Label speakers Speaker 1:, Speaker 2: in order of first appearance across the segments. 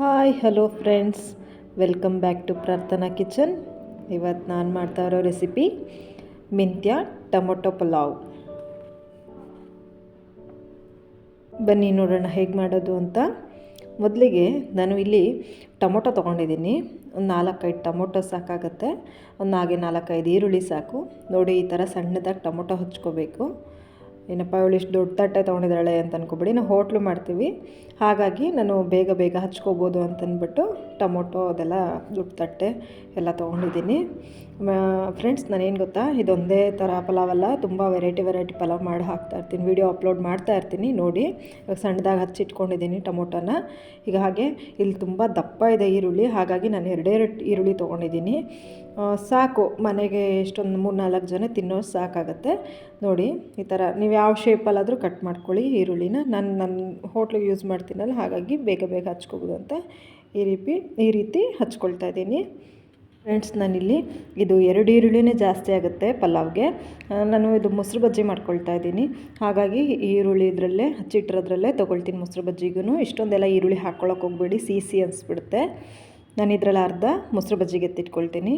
Speaker 1: Hi, hello friends. Welcome back to Prarthana kitchen. ಇವತ್ತು ನಾನು ಮಾಡ್ತಾ ಇರೋ ರೆಸಿಪಿ ಮೆಂತ್ಯ ಟೊಮೊಟೊ ಪಲಾವ್. ಬನ್ನಿ ನೋಡೋಣ ಹೇಗೆ ಮಾಡೋದು ಅಂತ. ಮೊದಲಿಗೆ ನಾನು ಇಲ್ಲಿ ಟೊಮೊಟೊ ತೊಗೊಂಡಿದ್ದೀನಿ. ಒಂದು ನಾಲ್ಕೈದು ಟೊಮೊಟೊ ಸಾಕಾಗತ್ತೆ. ಒಂದು ಹಾಗೆ ನಾಲ್ಕೈದು ಈರುಳ್ಳಿ ಸಾಕು. ನೋಡಿ, ಈ ಥರ ಸಣ್ಣದಾಗಿ ಟೊಮೊಟೊ ಹಚ್ಕೋಬೇಕು. ಏನಪ್ಪ ಇವಳು ಇಷ್ಟು ದೊಡ್ಡ ತಟ್ಟೆ ತೊಗೊಂಡಿದ್ದಾಳೆ ಅಂತ ಅನ್ಕೊಬೇಡಿ, ನಾವು ಹೋಟ್ಲು ಮಾಡ್ತೀವಿ. ಹಾಗಾಗಿ ನಾನು ಬೇಗ ಬೇಗ ಹಚ್ಕೋಬೋದು ಅಂತಂದ್ಬಿಟ್ಟು ಟೊಮೊಟೊ ಅದೆಲ್ಲ ದೊಡ್ಡ ತಟ್ಟೆ ಎಲ್ಲ ತೊಗೊಂಡಿದ್ದೀನಿ. ಫ್ರೆಂಡ್ಸ್ ನಾನೇನು ಗೊತ್ತಾ? ಇದೊಂದೇ ಥರ ಪಲಾವಲ್ಲ, ತುಂಬ ವೆರೈಟಿ ವೆರೈಟಿ ಪಲಾವ್ ಮಾಡಿ ಹಾಕ್ತಾ ಇರ್ತೀನಿ. ವೀಡಿಯೋ ಅಪ್ಲೋಡ್ ಮಾಡ್ತಾ ಇರ್ತೀನಿ, ನೋಡಿ. ಇವಾಗ ಸಣ್ಣದಾಗಿ ಹಚ್ಚಿಟ್ಕೊಂಡಿದ್ದೀನಿ ಟೊಮೊಟೊನ. ಈಗ ಹಾಗೆ ಇಲ್ಲಿ ತುಂಬ ದಪ್ಪ ಇದೆ ಈರುಳ್ಳಿ, ಹಾಗಾಗಿ ನಾನು ಎರಡೇ ಎರಡು ಈರುಳ್ಳಿ ತೊಗೊಂಡಿದ್ದೀನಿ. ಸಾಕು, ಮನೆಗೆ ಎಷ್ಟೊಂದು ಮೂರು ನಾಲ್ಕು ಜನ ತಿನ್ನೋ ಸಾಕಾಗತ್ತೆ. ನೋಡಿ, ಈ ಥರ ನೀವು ಯಾವ ಶೇಪಲ್ಲಾದರೂ ಕಟ್ ಮಾಡ್ಕೊಳ್ಳಿ ಈರುಳ್ಳಿನ. ನಾನು ನನ್ನ ಹೋಟ್ಲಿಗೆ ಯೂಸ್ ಮಾಡ್ತೀನಲ್ಲ, ಹಾಗಾಗಿ ಬೇಗ ಬೇಗ ಹಚ್ಕೋಬೋದು ಅಂತ ಈ ರೀತಿ ಈ ರೀತಿ ಹಚ್ಕೊಳ್ತಾ ಇದ್ದೀನಿ. ಫ್ರೆಂಡ್ಸ್ ನಾನಿಲ್ಲಿ ಇದು ಎರಡು ಈರುಳ್ಳಿನೇ ಜಾಸ್ತಿ ಆಗುತ್ತೆ ಪಲಾವ್ಗೆ. ನಾನು ಇದು ಮೊಸರು ಬಜ್ಜಿ ಮಾಡ್ಕೊಳ್ತಾ ಇದ್ದೀನಿ. ಹಾಗಾಗಿ ಈರುಳ್ಳಿ ಇದರಲ್ಲೇ, ಹಚ್ಚಿಟ್ಟಿರೋದ್ರಲ್ಲೇ ತೊಗೊಳ್ತೀನಿ ಮೊಸರು ಬಜ್ಜಿಗೂ ಇಷ್ಟೊಂದೆಲ್ಲ ಈರುಳ್ಳಿ ಹಾಕ್ಕೊಳಕ್ಕೆ ಹೋಗ್ಬೇಡಿ ಸಿಹಿ ಅನಿಸ್ಬಿಡುತ್ತೆ. ನಾನು ಇದರಲ್ಲಿ ಅರ್ಧ ಮೊಸರು ಬಜ್ಜಿಗೆ ಎತ್ತಿಟ್ಕೊಳ್ತೀನಿ.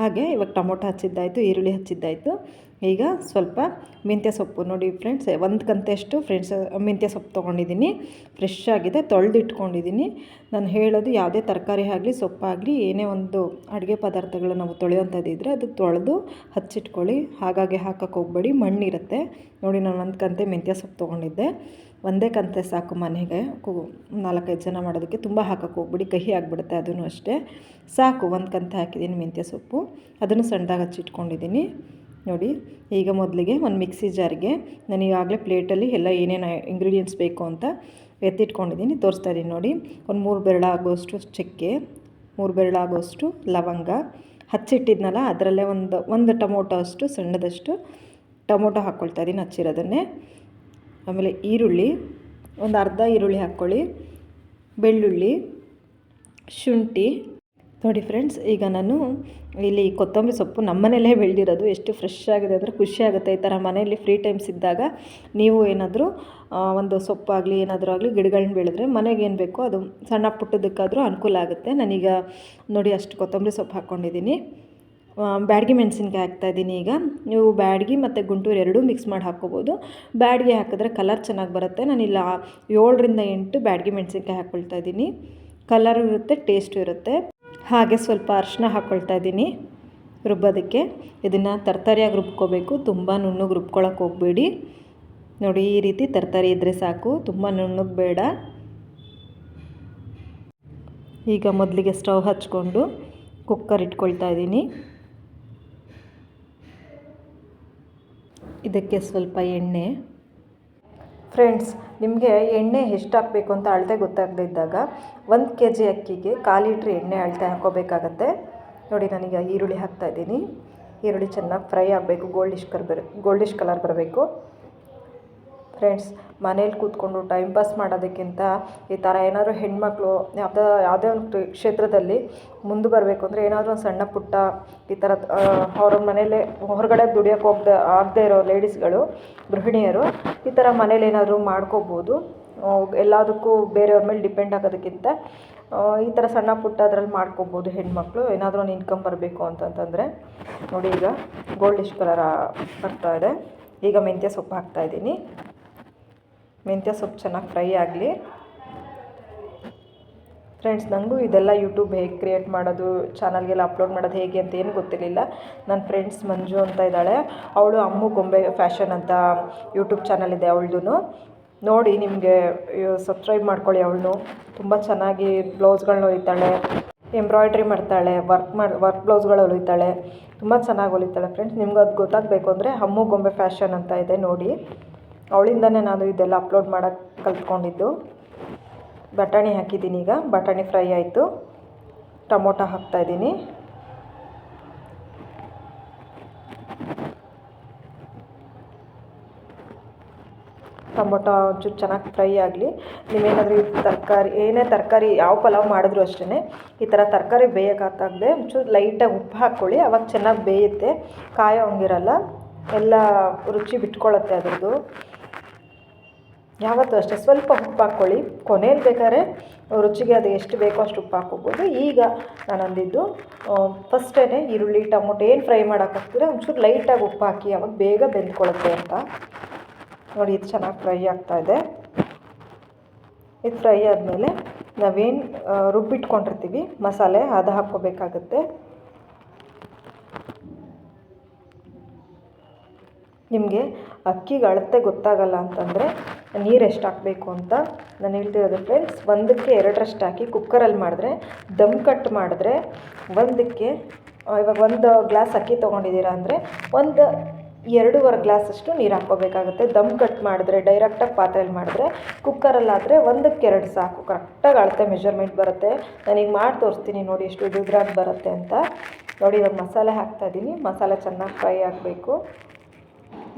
Speaker 1: ಹಾಗೆ ಇವಾಗ ಟೊಮೊಟೊ ಹಚ್ಚಿದ್ದಾಯಿತು, ಈರುಳ್ಳಿ ಹಚ್ಚಿದ್ದಾಯಿತು. ಈಗ ಸ್ವಲ್ಪ ಮೆಂತ್ಯ ಸೊಪ್ಪು. ನೋಡಿ ಫ್ರೆಂಡ್ಸ್ ಒಂದು ಕಂತೆಷ್ಟು ಫ್ರೆಂಡ್ಸ್ ಮೆಂತ್ಯ ಸೊಪ್ಪು ತೊಗೊಂಡಿದ್ದೀನಿ. ಫ್ರೆಶ್ ಆಗಿದೆ ತೊಳೆದು ಇಟ್ಕೊಂಡಿದ್ದೀನಿ ನಾನು ಹೇಳೋದು ಯಾವುದೇ ತರಕಾರಿ ಆಗಲಿ ಸೊಪ್ಪಾಗಲಿ ಏನೇ ಒಂದು ಅಡುಗೆ ಪದಾರ್ಥಗಳು ನಾವು ತೊಳೆಯೋಂಥದ್ದಿದ್ರೆ ಅದು ತೊಳೆದು ಹಚ್ಚಿಟ್ಕೊಳ್ಳಿ. ಹಾಗಾಗಿ ಹಾಕೋಕ್ಕೆ ಹೋಗ್ಬೇಡಿ, ಮಣ್ಣಿರುತ್ತೆ. ನೋಡಿ ನಾನು ಒಂದು ಕಂತೆ ಮೆಂತ್ಯ ಸೊಪ್ಪು ತೊಗೊಂಡಿದ್ದೆ. ಒಂದೇ ಕಂತೆ ಸಾಕು ಮನೆಗೆ. ನಾಲ್ಕೈದು ಜನ ಮಾಡೋದಕ್ಕೆ ತುಂಬ ಹಾಕೋಕ್ಕೆ ಹೋಗ್ಬಿಡಿ, ಕಹಿ ಆಗಿಬಿಡುತ್ತೆ ಅದೂ ಅಷ್ಟೇ. ಸಾಕು, ಒಂದು ಕಂತೆ ಹಾಕಿದ್ದೀನಿ ಮೆಂತ್ಯ ಸೊಪ್ಪು. ಅದನ್ನು ಸಣ್ಣದಾಗಿ ಹಚ್ಚಿಟ್ಕೊಂಡಿದ್ದೀನಿ. ನೋಡಿ, ಈಗ ಮೊದಲಿಗೆ ಒಂದು ಮಿಕ್ಸಿ ಜಾರಿಗೆ ನಾನು ಈಗಾಗಲೇ ಪ್ಲೇಟಲ್ಲಿ ಎಲ್ಲ ಏನೇನು ಇಂಗ್ರೀಡಿಯೆಂಟ್ಸ್ ಬೇಕು ಅಂತ ಎತ್ತಿಟ್ಕೊಂಡಿದ್ದೀನಿ, ತೋರಿಸ್ತಾ ಇದ್ದೀನಿ ನೋಡಿ. ಒಂದು ಮೂರು ಬೆರಳಾಗುವಷ್ಟು ಚಕ್ಕೆ, ಮೂರು ಬೆರಳಾಗುವಷ್ಟು ಲವಂಗ, ಹಚ್ಚಿಟ್ಟಿದ್ನಲ್ಲ ಅದರಲ್ಲೇ ಒಂದು ಒಂದು ಟೊಮೊಟೊ ಅಷ್ಟು, ಸಣ್ಣದಷ್ಟು ಟೊಮೊಟೊ ಹಾಕ್ಕೊಳ್ತಾ ಇದ್ದೀನಿ ಹಚ್ಚಿರೋದನ್ನೇ. ಆಮೇಲೆ ಈರುಳ್ಳಿ, ಒಂದು ಅರ್ಧ ಈರುಳ್ಳಿ ಹಾಕ್ಕೊಳ್ಳಿ, ಬೆಳ್ಳುಳ್ಳಿ, ಶುಂಠಿ ನೋಡಿ ಫ್ರೆಂಡ್ಸ್, ಈಗ ನಾನು ಇಲ್ಲಿ ಕೊತ್ತಂಬರಿ ಸೊಪ್ಪು ನಮ್ಮನೇಲೇ ಬೆಳೆದಿರೋದು. ಎಷ್ಟು ಫ್ರೆಶ್ ಆಗಿದೆ ಅಂದರೆ ಖುಷಿ ಆಗುತ್ತೆ ಈ ಥರ ಮನೆಯಲ್ಲಿ ಫ್ರೀ ಟೈಮ್ಸ್ ಇದ್ದಾಗ. ನೀವು ಏನಾದರೂ ಒಂದು ಸೊಪ್ಪಾಗಲಿ, ಏನಾದರೂ ಆಗಲಿ ಗಿಡಗಳನ್ನ ಬೆಳೆದ್ರೆ ಮನೆಗೆ ಏನು ಬೇಕೋ ಅದು ಸಣ್ಣ ಪುಟ್ಟದಕ್ಕಾದರೂ ಅನುಕೂಲ ಆಗುತ್ತೆ. ನಾನೀಗ ನೋಡಿ ಅಷ್ಟು ಕೊತ್ತಂಬರಿ ಸೊಪ್ಪು ಹಾಕ್ಕೊಂಡಿದ್ದೀನಿ ಬ್ಯಾಡಗಿ ಮೆಣಸಿನ್ಕಾಯಿ ಹಾಕ್ತಾಯಿದ್ದೀನಿ ಈಗ. ನೀವು ಬ್ಯಾಡಗಿ ಮತ್ತು ಗುಂಟೂರು ಎರಡೂ ಮಿಕ್ಸ್ ಮಾಡಿ ಹಾಕ್ಕೋಬೋದು. ಬ್ಯಾಡಗಿ ಹಾಕಿದ್ರೆ ಕಲರ್ ಚೆನ್ನಾಗಿ ಬರುತ್ತೆ. ನಾನಿಲ್ಲ ಏಳರಿಂದ ಎಂಟು ಬ್ಯಾಡಗಿ ಮೆಣಸಿನ್ಕಾಯಿ ಹಾಕ್ಕೊಳ್ತಾ ಇದ್ದೀನಿ. ಕಲರ್ ಇರುತ್ತೆ ಟೇಸ್ಟು ಇರುತ್ತೆ. ಹಾಗೆ ಸ್ವಲ್ಪ ಅರಿಶಿನ ಹಾಕ್ಕೊಳ್ತಾ ಇದ್ದೀನಿ ರುಬ್ಬೋದಕ್ಕೆ. ಇದನ್ನು ತರ್ತಾರಿಯಾಗಿ ರುಬ್ಕೋಬೇಕು. ತುಂಬ ನುಣ್ಣಗೆ ರುಬ್ಕೊಳಕ್ಕೆ ಹೋಗಬೇಡಿ. ನೋಡಿ, ಈ ರೀತಿ ತರ್ತಾರಿ ಇದ್ದರೆ ಸಾಕು. ತುಂಬ ನುಣ್ಣಗೆ ಬೇಡ. ಈಗ ಮೊದಲಿಗೆ ಸ್ಟವ್ ಹಚ್ಕೊಂಡು ಕುಕ್ಕರ್ ಇಟ್ಕೊಳ್ತಾ ಇದ್ದೀನಿ. ಇದಕ್ಕೆ ಸ್ವಲ್ಪ ಎಣ್ಣೆ. ಫ್ರೆಂಡ್ಸ್ ನಿಮಗೆ ಎಣ್ಣೆ ಎಷ್ಟು ಹಾಕಬೇಕು ಅಂತ ಅಳತೆ ಗೊತ್ತಾಗದೇ ಇದ್ದಾಗ ಒಂದು ಕೆ ಜಿ ಅಕ್ಕಿಗೆ ಕಾಲು ಲೀಟ್ರ್ ಎಣ್ಣೆ ಅಳತೆ ಹಾಕೋಬೇಕಾಗತ್ತೆ. ನೋಡಿ, ನಾನೀಗ ಈರುಳ್ಳಿ ಹಾಕ್ತಾಯಿದ್ದೀನಿ ಈರುಳ್ಳಿ ಚೆನ್ನಾಗಿ ಫ್ರೈ ಆಗಬೇಕು. ಗೋಲ್ಡಿಶ್ ಕರ್ ಬರ ಗೋಲ್ಡಿಶ್ ಕಲರ್ ಬರಬೇಕು. ಫ್ರೆಂಡ್ಸ್ ಮನೇಲಿ ಕೂತ್ಕೊಂಡು ಟೈಮ್ ಪಾಸ್ ಮಾಡೋದಕ್ಕಿಂತ ಈ ಥರ ಏನಾದರೂ ಹೆಣ್ಮಕ್ಳು ಯಾವುದೋ ಯಾವುದೇ ಒಂದು ಕ್ಷೇತ್ರದಲ್ಲಿ ಮುಂದೆ ಬರಬೇಕು ಅಂದರೆ ಏನಾದರೂ ಒಂದು ಸಣ್ಣ ಪುಟ್ಟ ಈ ಥರ ಅವ್ರ ಮನೇಲೆ ಹೊರಗಡೆ ದುಡಿಯೋಕೆ ಹೋಗ್ದೆ ಆಗದೆ ಇರೋ ಲೇಡೀಸ್ಗಳು ಗೃಹಿಣಿಯರು ಈ ಥರ ಮನೇಲಿ ಏನಾದರೂ ಮಾಡ್ಕೋಬೋದು. ಎಲ್ಲದಕ್ಕೂ ಬೇರೆಯವ್ರ ಮೇಲೆ ಡಿಪೆಂಡ್ ಆಗೋದಕ್ಕಿಂತ ಈ ಥರ ಸಣ್ಣ ಪುಟ್ಟ ಅದರಲ್ಲಿ ಮಾಡ್ಕೋಬೋದು ಹೆಣ್ಮಕ್ಳು. ಏನಾದರೂ ಒಂದು ಇನ್ಕಮ್ ಬರಬೇಕು ಅಂತಂತಂದರೆ ನೋಡಿ ಈಗ ಗೋಲ್ಡಿಶ್ ಕಲರ್ ಬರ್ತಾ ಇದೆ. ಈಗ ಮೆಂತ್ಯ ಸೊಪ್ಪು ಹಾಕ್ತಾಯಿದ್ದೀನಿ ಮೆಂತ್ಯ ಸೊಪ್ಪು ಚೆನ್ನಾಗಿ ಫ್ರೈ ಆಗಲಿ. ಫ್ರೆಂಡ್ಸ್ ನನಗೂ ಇದೆಲ್ಲ ಯೂಟ್ಯೂಬ್ ಹೇಗೆ ಕ್ರಿಯೇಟ್ ಮಾಡೋದು ಚಾನಲ್ಗೆಲ್ಲ ಅಪ್ಲೋಡ್ ಮಾಡೋದು ಹೇಗೆ ಅಂತ ಏನು ಗೊತ್ತಿರಲಿಲ್ಲ. ನನ್ನ ಫ್ರೆಂಡ್ಸ್ ಮಂಜು ಅಂತ ಇದ್ದಾಳೆ. ಅವಳು ಅಮ್ಮು ಗೊಂಬೆ ಫ್ಯಾಷನ್ ಅಂತ ಯೂಟ್ಯೂಬ್ ಚಾನಲ್ ಇದೆ ಅವಳದು ನೋಡಿ ನಿಮಗೆ ಸಬ್ಸ್ಕ್ರೈಬ್ ಮಾಡ್ಕೊಳ್ಳಿ ಅವಳನ್ನು ತುಂಬ ಚೆನ್ನಾಗಿ ಬ್ಲೌಸ್ಗಳನ್ನ ಹೊಲಿತಾಳೆ. ಎಂಬ್ರಾಯ್ಡ್ರಿ ಮಾಡ್ತಾಳೆ ವರ್ಕ್ ಮಾಡಿ ವರ್ಕ್ ಬ್ಲೌಸ್ಗಳು ಹೊಲಿತಾಳೆ. ತುಂಬ ಚೆನ್ನಾಗಿ ಹೊಲಿತಾಳೆ. ಫ್ರೆಂಡ್ಸ್ ನಿಮ್ಗೆ ಅದು ಗೊತ್ತಾಗಬೇಕು ಅಂದರೆ ಅಮ್ಮು ಗೊಂಬೆ ಫ್ಯಾಷನ್ ಅಂತ ಇದೆ, ನೋಡಿ. ಅವಳಿಂದನೇ ನಾನು ಇದೆಲ್ಲ ಅಪ್ಲೋಡ್ ಮಾಡೋಕ್ಕೆ ಕಲ್ತ್ಕೊಂಡಿದ್ದು. ಬಟಾಣಿ ಹಾಕಿದ್ದೀನಿ ಈಗ. ಬಟಾಣಿ ಫ್ರೈ ಆಯಿತು. ಟೊಮೊಟೊ ಹಾಕ್ತಾಯಿದ್ದೀನಿ ಟೊಮೊಟೊ ಒಂಚೂರು ಚೆನ್ನಾಗಿ ಫ್ರೈ ಆಗಲಿ. ನೀವೇನಾದರೂ ತರಕಾರಿ, ಏನೇ ತರಕಾರಿ ಯಾವ ಪಲಾವ್ ಮಾಡಿದ್ರು ಅಷ್ಟೇ ಈ ಥರ ತರಕಾರಿ ಬೇಯೋಕ್ಕಾಗದೆ ಒಂಚೂರು ಲೈಟಾಗಿ ಉಪ್ಪು ಹಾಕ್ಕೊಳ್ಳಿ. ಅವಾಗ ಚೆನ್ನಾಗಿ ಬೇಯುತ್ತೆ. ಕಾಯೋ ಹಂಗಿರಲ್ಲ. ಎಲ್ಲ ರುಚಿ ಬಿಟ್ಕೊಳ್ಳುತ್ತೆ ಅದ್ರದ್ದು. ಯಾವತ್ತೂ ಅಷ್ಟೇ ಸ್ವಲ್ಪ ಉಪ್ಪು ಹಾಕ್ಕೊಳ್ಳಿ ಕೊನೆಯಲ್ಲಿ ಬೇಕಾದ್ರೆ ರುಚಿಗೆ ಅದು ಎಷ್ಟು ಬೇಕೋ ಅಷ್ಟು ಉಪ್ಪು ಹಾಕೋಬೋದು ಈಗ ನಾನು ಅಂದಿದ್ದು ಫಸ್ಟೇ ಈರುಳ್ಳಿ, ಟೊಮೊಟೊ ಏನು ಫ್ರೈ ಮಾಡೋಕೆ ಹಾಕ್ತೀರ ಒಂಚೂರು ಲೈಟಾಗಿ ಉಪ್ಪು ಹಾಕಿ ಅವಾಗ ಬೇಗ ಬೆಂದ್ಕೊಳ್ಳುತ್ತೆ ಅಂತ. ನೋಡಿ, ಇದು ಚೆನ್ನಾಗಿ ಫ್ರೈ ಇದೆ. ಇದು ಫ್ರೈ ಆದಮೇಲೆ ನಾವೇನು ರುಬ್ಬಿಟ್ಕೊಂಡಿರ್ತೀವಿ, ಮಸಾಲೆ ಅದು ಹಾಕ್ಕೋಬೇಕಾಗುತ್ತೆ. ನಿಮಗೆ ಅಕ್ಕಿಗೆ ಅಳತೆ ಗೊತ್ತಾಗಲ್ಲ ಅಂತಂದರೆ ನೀರು ಎಷ್ಟು ಹಾಕಬೇಕು ಅಂತ ನಾನು ಹೇಳ್ತಿರೋದು ಫ್ರೆಂಡ್ಸ್ ಒಂದಕ್ಕೆ ಎರಡರಷ್ಟು ಹಾಕಿ ಕುಕ್ಕರಲ್ಲಿ ಮಾಡಿದ್ರೆ, ದಮ್ ಕಟ್ ಮಾಡಿದ್ರೆ ಒಂದಕ್ಕೆ ಇವಾಗ ಒಂದು ಗ್ಲಾಸ್ ಅಕ್ಕಿ ತೊಗೊಂಡಿದ್ದೀರಾ ಅಂದರೆ ಒಂದು ಎರಡೂವರೆ ಗ್ಲಾಸಷ್ಟು ನೀರು ಹಾಕ್ಕೋಬೇಕಾಗುತ್ತೆ. ದಮ್ ಕಟ್ ಮಾಡಿದ್ರೆ ಡೈರೆಕ್ಟಾಗಿ ಪಾತ್ರೆಯಲ್ಲಿ ಮಾಡಿದ್ರೆ ಕುಕ್ಕರಲ್ಲಾದರೆ ಒಂದಕ್ಕೆ ಎರಡು ಸಾಕು. ಕರೆಕ್ಟಾಗಿ ಅಳತೆ ಮೆಷರ್ಮೆಂಟ್ ಬರುತ್ತೆ. ನಾನೀಗ ಮಾಡಿ ತೋರಿಸ್ತೀನಿ ನೋಡಿ ಎಷ್ಟು ಉದುದ್ರಾಗಿ ಬರುತ್ತೆ ಅಂತ. ನೋಡಿ ಇವಾಗ ಮಸಾಲೆ ಹಾಕ್ತಾಯಿದ್ದೀನಿ ಮಸಾಲೆ ಚೆನ್ನಾಗಿ ಫ್ರೈ ಆಗಬೇಕು.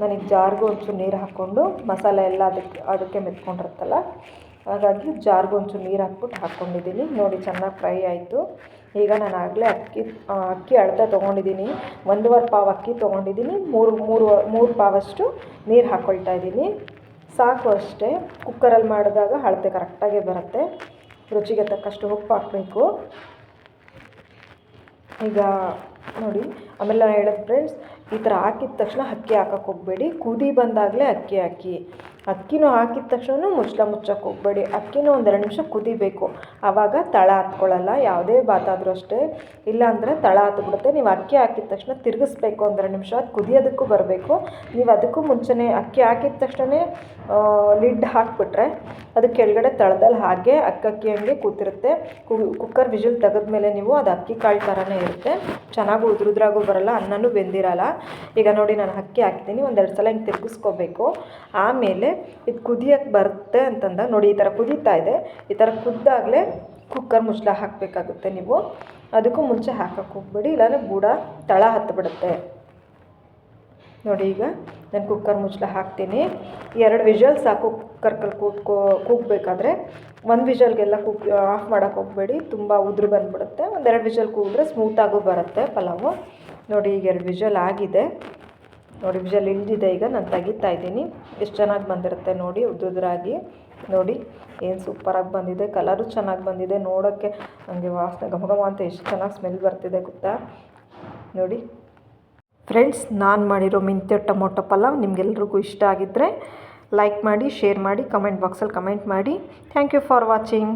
Speaker 1: ನನಗೆ ಜಾರ್ಗೂ ಒಂಚೂರು ನೀರು ಹಾಕ್ಕೊಂಡು ಮಸಾಲೆ ಎಲ್ಲ ಅದಕ್ಕೆ ಅದಕ್ಕೆ ಮೆತ್ಕೊಂಡಿರುತ್ತಲ್ಲ, ಹಾಗಾಗಿ ಜಾರ್ಗೂ ಒಂಚೂರು ನೀರು ಹಾಕ್ಬಿಟ್ಟು ಹಾಕ್ಕೊಂಡಿದ್ದೀನಿ. ನೋಡಿ, ಚೆನ್ನಾಗಿ ಫ್ರೈ ಆಯಿತು. ಈಗ ನಾನು ಆಗಲೇ ಅಕ್ಕಿ ಅಕ್ಕಿ ಅಳತೆ ತೊಗೊಂಡಿದ್ದೀನಿ. ಒಂದೂವರೆ ಪಾವು ಅಕ್ಕಿ ತೊಗೊಂಡಿದ್ದೀನಿ. ಮೂರು ಮೂರು ಮೂರು ಪಾವಷ್ಟು ನೀರು ಹಾಕ್ಕೊಳ್ತಾ ಇದ್ದೀನಿ. ಸಾಕು ಅಷ್ಟೇ. ಕುಕ್ಕರಲ್ಲಿ ಮಾಡಿದಾಗ ಅಳತೆ ಕರೆಕ್ಟಾಗೇ ಬರುತ್ತೆ. ರುಚಿಗೆ ತಕ್ಕಷ್ಟು ಉಪ್ಪು ಹಾಕಬೇಕು. ಈಗ ನೋಡಿ, ಆಮೇಲೆ ನಾನು ಹೇಳೋದು ಫ್ರೆಂಡ್ಸ್ ಈ ಥರ ಹಾಕಿದ ತಕ್ಷಣ ಅಕ್ಕಿ ಹಾಕಕ್ಕೆ ಹೋಗಬೇಡಿ. ಕುದಿ ಬಂದಾಗಲೇ ಅಕ್ಕಿ ಹಾಕಿ. ಅಕ್ಕಿನೂ ಹಾಕಿದ ತಕ್ಷಣ ಮುಚ್ಚಳ ಮುಚ್ಚಕ್ಕೆ ಹೋಗಬೇಡಿ. ಅಕ್ಕಿನೂ ಒಂದೆರಡು ನಿಮಿಷ ಕುದಿಬೇಕು. ಆವಾಗ ತಳ ಹತ್ಕೊಳ್ಳಲ್ಲ, ಯಾವುದೇ ಬಾತಾದರೂ ಅಷ್ಟೇ. ಇಲ್ಲಾಂದರೆ ತಳ ಹತ್ಬಿಡುತ್ತೆ. ನೀವು ಅಕ್ಕಿ ಹಾಕಿದ ತಕ್ಷಣ ತಿರುಗಿಸ್ಬೇಕು ಒಂದೆರಡು ನಿಮಿಷ. ಅದು ಕುದಿಯೋದಕ್ಕೂ ಬರಬೇಕು. ನೀವು ಅದಕ್ಕೂ ಮುಂಚೆನೇ ಅಕ್ಕಿ ಹಾಕಿದ ತಕ್ಷಣ ಲಿಡ್ ಹಾಕಿಬಿಟ್ರೆ ಅದು ಕೆಳಗಡೆ ತಳದಲ್ಲಿ ಹಾಗೆ ಅಕ್ಕಕ್ಕಿ ಹಂಗೆ ಕೂತಿರುತ್ತೆ. ಕುಕ್ಕರ್ ವಿಜಿಲ್ ತೆಗೆದ್ಮೇಲೆ ನೀವು ಅದು ಅಕ್ಕಿ ಕಾಳು ಥರನೇ ಇರುತ್ತೆ. ಚೆನ್ನಾಗೂ ಉದ್ರುದ್ರಾಗೂ ಬರಲ್ಲ, ಅನ್ನನೂ ಬೆಂದಿರಲ್ಲ. ಈಗ ನೋಡಿ, ನಾನು ಅಕ್ಕಿ ಹಾಕ್ತೀನಿ. ಒಂದೆರಡು ಸಲ ಹಿಂಗೆ ತಿರುಗಿಸ್ಕೋಬೇಕು. ಆಮೇಲೆ ಇದು ಕುದಿಯೋಕ್ಕೆ ಬರುತ್ತೆ ಅಂತಂದ ನೋಡಿ ಈ ಥರ ಕುದೀತಾ ಇದೆ. ಈ ಥರ ಕುದ್ದಾಗಲೇ ಕುಕ್ಕರ್ ಮುಚ್ಚಳ ಹಾಕಬೇಕಾಗುತ್ತೆ ನೀವು. ಅದಕ್ಕೂ ಮುಂಚೆ ಹಾಕಕ್ಕೆ ಹೋಗ್ಬೇಡಿ, ಇಲ್ಲಾಂದರೆ ಬೂಡ ತಳ ಹತ್ತಿಬಿಡುತ್ತೆ ನೋಡಿ ಈಗ ನಾನು ಕುಕ್ಕರ್ ಮುಚ್ಚಳ ಹಾಕ್ತೀನಿ. ಎರಡು ವಿಷಲ್ ಸಾಕು ಕುಕ್ಕರ್ಕಲ್ಲಿ ಕೂತ್ಕೋ, ಕೂಗಬೇಕಾದ್ರೆ ಒಂದು ವಿಷಲ್ಗೆಲ್ಲ ಕುಕ್ ಆಫ್ ಮಾಡೋಕ್ಕೆ ಹೋಗಬೇಡಿ, ತುಂಬ ಉದುರು ಬಂದುಬಿಡುತ್ತೆ. ಒಂದೆರಡು ವಿಷಲ್ ಕೂಗಿದ್ರೆ ಸ್ಮೂತಾಗೂ ಬರುತ್ತೆ ಪಲಾವು. ನೋಡಿ ಈಗ ಎರಡು ವಿಷಲ್ ಆಗಿದೆ. ನೋಡಿ ವಿಷಲ್ ಇಳಿದಿದೆ ಈಗ. ನಾನು ತೆಗಿತಾ ಇದ್ದೀನಿ. ಎಷ್ಟು ಚೆನ್ನಾಗಿ ಬಂದಿರುತ್ತೆ ನೋಡಿ, ಉದ್ದುದ್ರಾಗಿ. ನೋಡಿ, ಏನು ಸೂಪರಾಗಿ ಬಂದಿದೆ. ಕಲರು ಚೆನ್ನಾಗಿ ಬಂದಿದೆ. ನೋಡೋಕ್ಕೆ ನನಗೆ ವಾಸನೆ, ಘಮ ಅಂತ ಎಷ್ಟು ಚೆನ್ನಾಗಿ ಸ್ಮೆಲ್ ಬರ್ತಿದೆ ಗೊತ್ತಾ? ನೋಡಿ. ಫ್ರೆಂಡ್ಸ್ ನಾನು ಮಾಡಿರೋ ಮಿಂತೆ ಟೊಮೊಟೊ ಪಲಾವ್ ನಿಮಗೆಲ್ರಿಗೂ ಇಷ್ಟ ಆಗಿದ್ದರೆ ಲೈಕ್ ಮಾಡಿ ಶೇರ್ ಮಾಡಿ ಕಮೆಂಟ್ ಬಾಕ್ಸಲ್ಲಿ ಕಮೆಂಟ್ ಮಾಡಿ. Thank you for watching